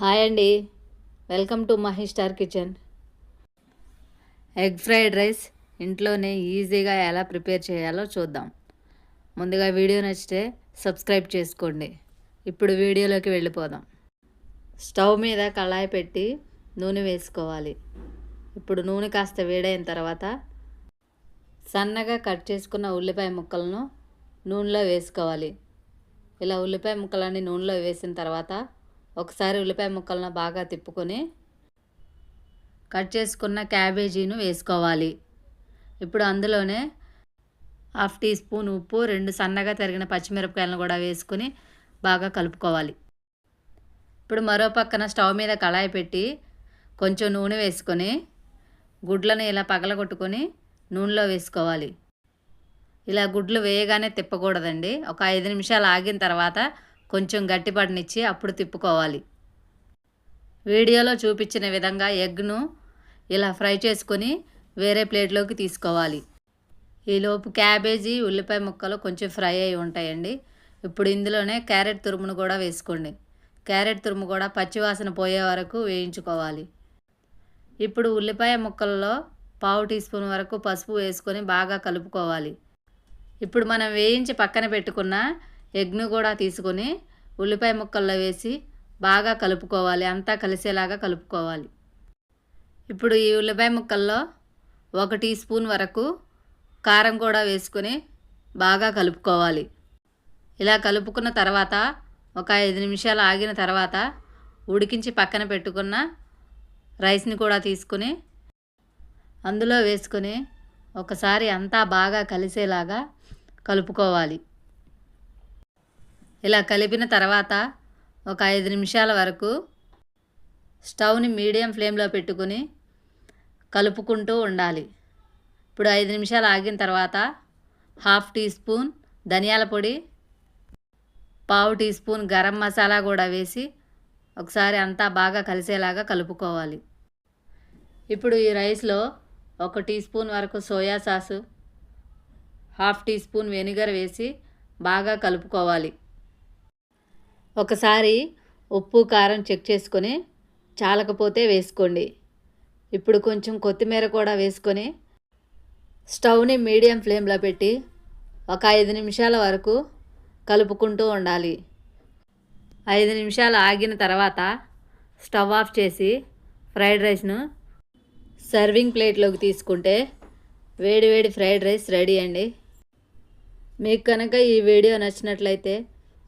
Hi అండి. Welcome to Mahi star kitchen. Egg fried rice ఇంట్లోనే ఈజీగా ఎలా ప్రిపేర్ చేయాలో చూద్దాం. ముందుగా వీడియో నచ్చితే సబ్స్క్రైబ్ చేసుకోండి. ఇప్పుడు వీడియోలోకి వెళ్ళిపోదాం. స్టవ్ మీద కళాయి పెట్టి నూనె వేసుకోవాలి. ఇప్పుడు నూనె కాస్త వేడైన తర్వాత సన్నగా కట్ చేసుకున్న ఉల్లిపాయ ముక్కలను నూనెలో వేసుకోవాలి. ఇలా ఉల్లిపాయ ముక్కలన్నీ నూనెలో వేసిన తర్వాత ఒకసారి ఉల్లిపాయ ముక్కలను బాగా తిప్పుకొని కట్ చేసుకున్న క్యాబేజీను వేసుకోవాలి. ఇప్పుడు అందులోనే హాఫ్ టీ స్పూన్ ఉప్పు రెండు సన్నగా తరిగిన పచ్చిమిరపకాయలను కూడా వేసుకుని బాగా కలుపుకోవాలి. ఇప్పుడు మరో పక్కన స్టవ్ మీద కళాయి పెట్టి కొంచెం నూనె వేసుకొని గుడ్లను ఇలా పగలగొట్టుకొని నూనెలో వేసుకోవాలి. ఇలా గుడ్లు వేయగానే తిప్పకూడదండి. ఒక ఐదు నిమిషాలు ఆగిన తర్వాత కొంచెం గట్టిపడనిచ్చి అప్పుడు తిప్పుకోవాలి. వీడియోలో చూపించిన విధంగా ఎగ్ను ఇలా ఫ్రై చేసుకొని వేరే ప్లేట్లోకి తీసుకోవాలి. ఈలోపు క్యాబేజీ ఉల్లిపాయ ముక్కలు కొంచెం ఫ్రై అయి ఉంటాయండి. ఇప్పుడు ఇందులోనే క్యారెట్ తురుమును కూడా వేసుకోండి. క్యారెట్ తురుము కూడా పచ్చివాసన పోయే వరకు వేయించుకోవాలి. ఇప్పుడు ఉల్లిపాయ ముక్కల్లో పావు టీ స్పూన్ వరకు పసుపు వేసుకొని బాగా కలుపుకోవాలి. ఇప్పుడు మనం వేయించి పక్కన పెట్టుకున్న ఎగ్ను కూడా తీసుకొని ఉల్లిపాయ ముక్కల్లో వేసి బాగా కలుపుకోవాలి. అంతా కలిసేలాగా కలుపుకోవాలి. ఇప్పుడు ఈ ఉల్లిపాయ ముక్కల్లో ఒక టీ స్పూన్ వరకు కారం కూడా వేసుకొని బాగా కలుపుకోవాలి. ఇలా కలుపుకున్న తర్వాత ఒక ఐదు నిమిషాలు ఆగిన తర్వాత ఉడికించి పక్కన పెట్టుకున్న రైస్ని కూడా తీసుకుని అందులో వేసుకొని ఒకసారి అంతా బాగా కలిసేలాగా కలుపుకోవాలి. ఇలా కలిపిన తర్వాత ఒక ఐదు నిమిషాల వరకు స్టవ్ని మీడియం ఫ్లేమ్లో పెట్టుకుని కలుపుకుంటూ ఉండాలి. ఇప్పుడు ఐదు నిమిషాలు ఆగిన తర్వాత హాఫ్ టీ స్పూన్ ధనియాల పొడి పావు టీ స్పూన్ గరం మసాలా కూడా వేసి ఒకసారి అంతా బాగా కలిసేలాగా కలుపుకోవాలి. ఇప్పుడు ఈ రైస్లో ఒక టీ స్పూన్ వరకు soya sauce half teaspoon vinegar వేసి బాగా కలుపుకోవాలి. ఒకసారి ఉప్పు కారం చెక్ చేసుకొని చాలకపోతే వేసుకోండి. ఇప్పుడు కొంచెం కొత్తిమీర కూడా వేసుకొని స్టవ్ని మీడియం ఫ్లేమ్లో పెట్టి ఒక ఐదు నిమిషాల వరకు కలుపుకుంటూ ఉండాలి. ఐదు నిమిషాలు ఆగిన తర్వాత స్టవ్ ఆఫ్ చేసి ఫ్రైడ్ రైస్ను సర్వింగ్ ప్లేట్లోకి తీసుకుంటే వేడి వేడి ఫ్రైడ్ రైస్ రెడీ అండి. మీకు కనుక ఈ వీడియో నచ్చినట్లయితే